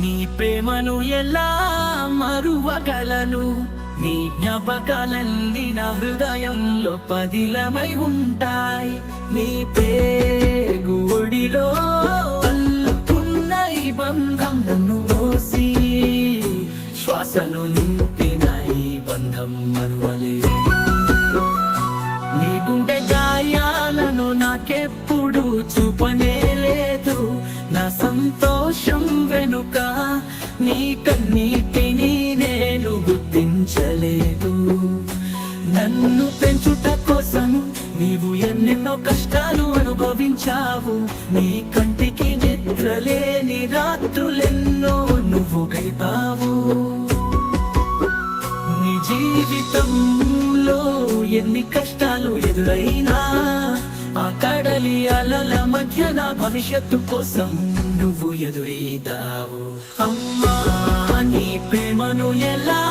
నీ ప్రేమను ఎలా మరువగలను? నీ జ్ఞాపకాలన్నీ నా హృదయంలో పదిలమై ఉంటాయి. నీ పేగు కన్నీటిని నేను గుర్తించలేదు. నన్ను పెంచుట కోసం నీవు ఎన్నెన్నో కష్టాలు అనుభవించావు. నీ కంటికి నిద్రలేని రాత్రులెన్నో నువ్వు గైపావు నీ జీవితంలో ఎన్ని కష్టాలు ఎదురైనా ఆ కడలి అలల మధ్య నా భవిష్యత్తు కోసం నువ్వు ఎదురీదావు. అమ్మా నీ ప్రేమను ఎలా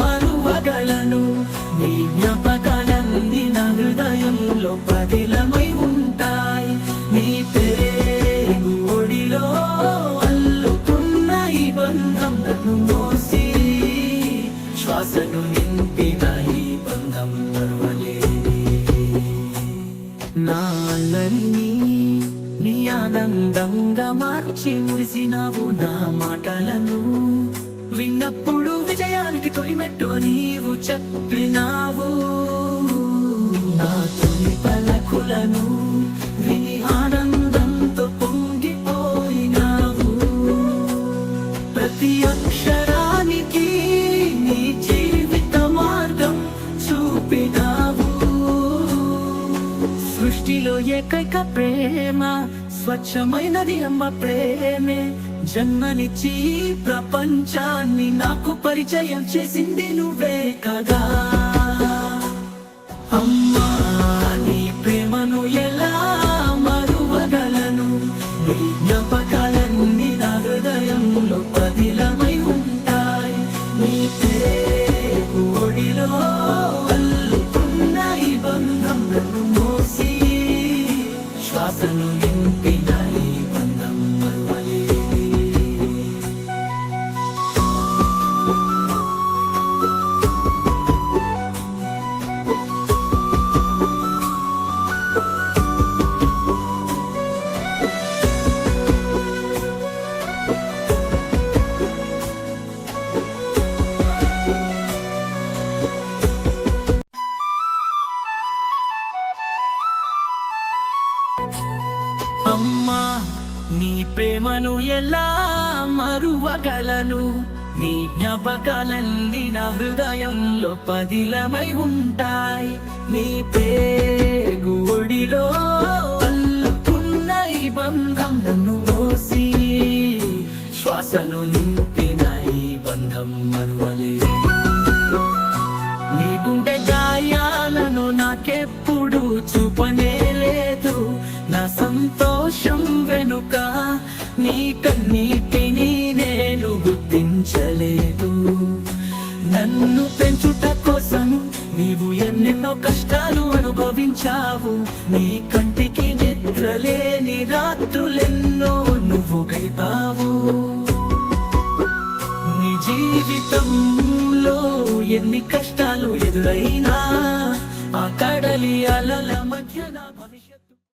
మరువగలను? నీ జ్ఞాపకాలన్నీ నా హృదయంలో పదిలమై ఉంటాయి. నీ పేరు ఒడిలో అల్లుకున్న ఈ బంధం నన్ను మోసి శ్వాసను నింపిన ఈ బంధం మరువలేని. నాళ్ళని నీ ఆనందంగా మార్చి మురిసినావు నా మాటలను. విన్నప్పుడు విజయానికి తొలిమెట్టు నీవు చెప్పినావు. సృష్టిలో ఏకైక ప్రేమ స్వచ్ఛమైనది అమ్మ ప్రేమే. జన్మనిచ్చి ప్రపంచాన్ని నాకు పరిచయం చేసింది నువ్వే కదా. ఆశలు నింపిన నీ ప్రేమను ఎలా మరువగలను? నీ జ్ఞాపకాలన్నీ నా హృదయంలో పదిలమై ఉంటాయి? నీ పేగు ఒడిలో అల్లుకున్న ఈ బంధం నన్ను మోసి శ్వాసను నింపిన ఈ బంధం మరువలే నీకుంటే గాయాలను నాకెప్పుడు చూపనే లేదు పెంచుట కోసం నీవు ఎన్నెన్నో కష్టాలు అనుభవించావు. నీ కంటికి నిద్రలేని రాత్రులెన్నో నువ్వు గైపావు నీ జీవితంలో ఎన్ని కష్టాలు ఎదురైనా ఆ కడలి అలల మధ్య నా భవిష్యత్